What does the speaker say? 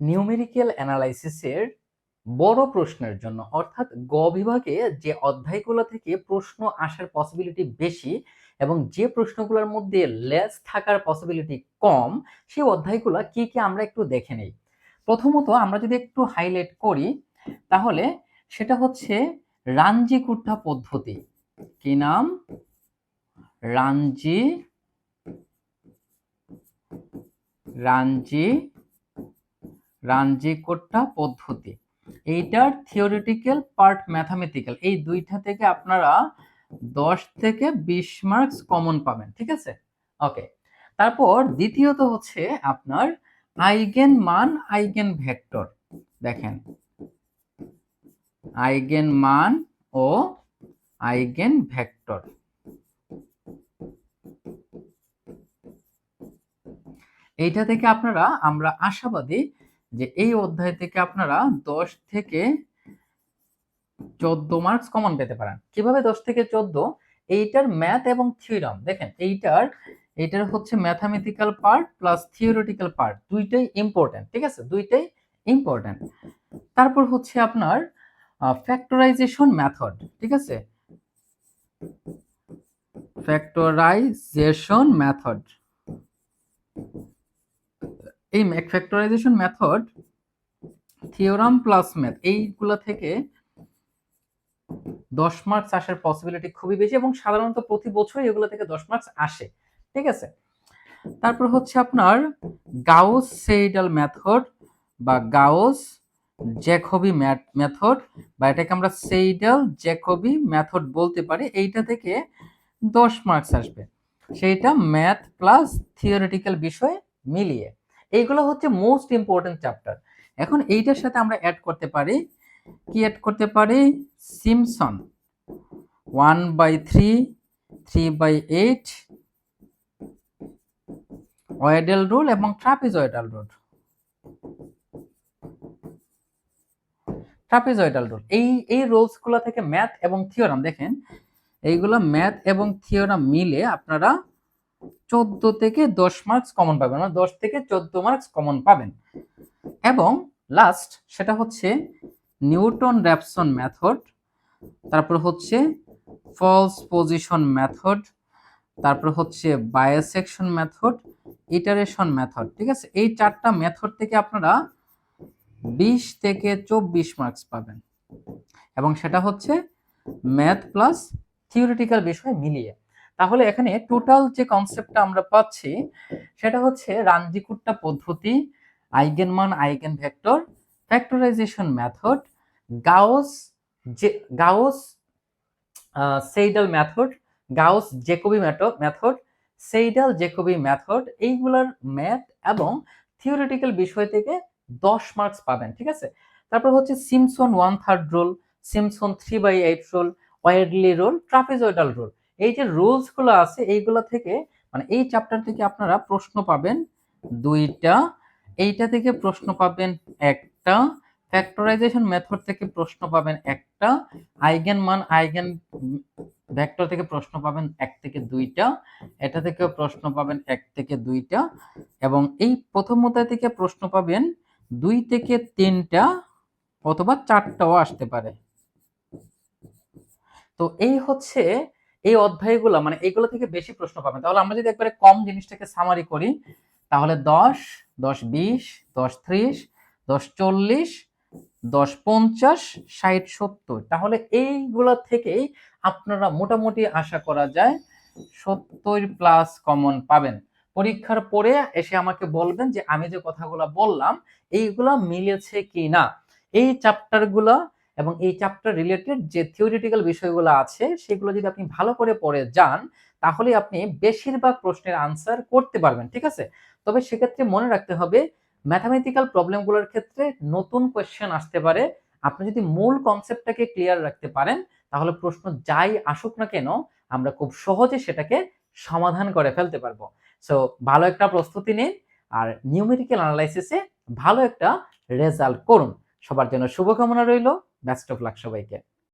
Numerical অ্যানালাইসিসের বড় প্রশ্নের জন্য, অর্থাৎ গ বিভাগে যে অধ্যায়গুলো থেকে প্রশ্ন আসার পসিবিলিটি বেশি এবং যে প্রশ্নগুলোর মধ্যে লেস থাকার পসিবিলিটি কম, সেই অধ্যায়গুলো কি কি আমরা একটু দেখে নেই। প্রথমত আমরা যদি একটু হাইলাইট করি, তাহলে সেটা হচ্ছে রাঞ্জি কুট্টা পদ্ধতি। কি নাম? রাঞ্জি রাঞ্জি রাঞ্জি কোট্টা পদ্ধতি। এইটার থিওরিটিক্যাল পার্ট ম্যাথামেটিক্যাল এই দুইটা থেকে আপনারা দশ থেকে বিশ মার্কস কমন পাবেন, ঠিক আছে? ওকে তারপর দ্বিতীয়ত হচ্ছে আপনার আইগেন মান, আইগেন ভেক্টর। দেখেন। আইগেন মান ও আইগেন ভেক্টর। এইটা থেকে আপনারা আমরা আশাবাদী যে এই অধ্যায় থেকে আপনারা দশ থেকে চোদ্দ মার্কস কমন পেতে পারেন। কীভাবে দশ থেকে চোদ্দ? এইটার ম্যাথ এবং থিওরাম দেখেন, এইটার এইটার হচ্ছে mathematical part plus theoretical part দুইটাই ইম্পর্টেন্ট ঠিক আছে? দুইটাই ইম্পর্টেন্ট তারপর হচ্ছে আপনার ফ্যাক্টরাইজেশন মেথড ঠিক আছে? ফ্যাক্টরাইজেশন মেথড এই factorisation method theorem plus math এইগুলো থেকে দশ মার্কস আসার পসিবিলিটি খুবই বেশি এবং সাধারণত প্রতি বছরই এগুলো থেকে দশ মার্কস আসে, ঠিক আছে? তারপর হচ্ছে আপনার গাউস সেইডাল মেথড বা গাউস জ্যাকবি মেথড বা এটাকে আমরা সেইডাল জ্যাকবি মেথড বলতে পারি, এইটা থেকে দশ মার্কস আসবে। সেইটা ম্যাথ প্লাস থিওরিটিক্যাল বিষয় মিলিয়ে। এইগুলো হচ্ছে মোস্ট ইম্পর্টেন্ট চ্যাপ্টার এখন এইটার সাথে আমরা অ্যাড করতে পারি। কি অ্যাড করতে পারি? Simpson one by three three by eight Weddle rule এবং ট্রাপিজয়েডাল রুল ট্রাপিজয়েডাল রুল এই এই রুলসগুলো থেকে ম্যাথ এবং থিওরাম দেখেন। এইগুলো ম্যাথ এবং থিওরাম মিলে আপনারা চোদ্দ থেকে দশ মার্কস কমন পাবেন মানে দশ থেকে চোদ্দ মার্কস কমন পাবেন। এবং লাস্ট সেটা হচ্ছে নিউটন র্যাপসন মেথড তারপর হচ্ছে ফলস পজিশন মেথড তারপর হচ্ছে বায়োসেকশন মেথড ইটারেশন মেথড ঠিক আছে? এই চারটা মেথড থেকে আপনারা বিশ থেকে চব্বিশ মার্কস পাবেন। এবং সেটা হচ্ছে ম্যাথ প্লাস থিওরিটিক্যাল বিষয় মিলিয়ে। তাহলে এখানে টোটাল যে কনসেপ্টটা আমরা পাচ্ছি, সেটা হচ্ছে রানজিকুট্টা পদ্ধতি আইগেন মান eigen vector factorisation method Gauss যে Gauss Seidel method Gauss Jacobi method Seidel Jacobi method এইগুলার ম্যাথ এবং থিওরিটিক্যাল বিষয় থেকে দশ মার্কস পাবেন, ঠিক আছে? তারপর হচ্ছে Simpson one third rule Simpson three by eight rule Weddle rule trapezoidal rule এই যে রুলসগুলো আছে, এইগুলো থেকে মানে এই চ্যাপ্টার থেকে আপনারা প্রশ্ন পাবেন দুইটা, এইটা থেকে প্রশ্ন পাবেন একটা ফ্যাক্টরাইজেশন মেথড থেকে প্রশ্ন পাবেন একটা, আইগেন মান, আইগেন ভেক্টর থেকে প্রশ্ন পাবেন এক থেকে দুইটা, এটা থেকে প্রশ্ন পাবেন এক থেকে দুইটা, এবং এই প্রথম অধ্যায় থেকে প্রশ্ন পাবেন দুই থেকে তিনটা অথবা চারটাও আসতে পারে। তো এই হচ্ছে এই অধ্যায়গুলো মানে এইগুলো থেকে বেশি প্রশ্ন পাবেন। তাহলে আমরা যদি একবারে কম জিনিসটাকে সামারি করি, তাহলে দশ দশ বিশ, দশ ত্রিশ, দশ চল্লিশ, দশ পঞ্চাশ, ষাট, সত্তর। তাহলে এইগুলো থেকেই আপনারা মোটামুটি আশা করা যায় সত্তর প্লাস কমন পাবেন। পরীক্ষার পরে এসে আমাকে বলবেন যে আমি যে কথাগুলো বললাম, এইগুলা মিলেছে কি না এই চ্যাপ্টারগুলো এবং এই চ্যাপ্টার রিলেটেড যে থিওরিটিক্যাল বিষয়গুলো আছে, সেগুলো যদি আপনি ভালো করে পড়ে যান তাহলে আপনি বেশিরভাগ প্রশ্নের আনসার করতে পারবেন, ঠিক আছে? তবে সেক্ষেত্রে মনে রাখতে হবে ম্যাথামেটিক্যাল প্রবলেমগুলোর ক্ষেত্রে নতুন কোয়েশ্চেন আসতে পারে। আপনি যদি মূল কনসেপ্টটাকে ক্লিয়ার রাখতে পারেন, তাহলে প্রশ্ন যাই আসুক না কেন, আমরা খুব সহজে সেটাকে সমাধান করে ফেলতে পারব। সো ভালো একটা প্রস্তুতি নিন, আর নিউমেরিক্যাল অ্যানালাইসিসে ভালো একটা রেজাল্ট করুন। সবার জন্য শুভকামনা রইল। বেস্ট অফ লাক সবাইকে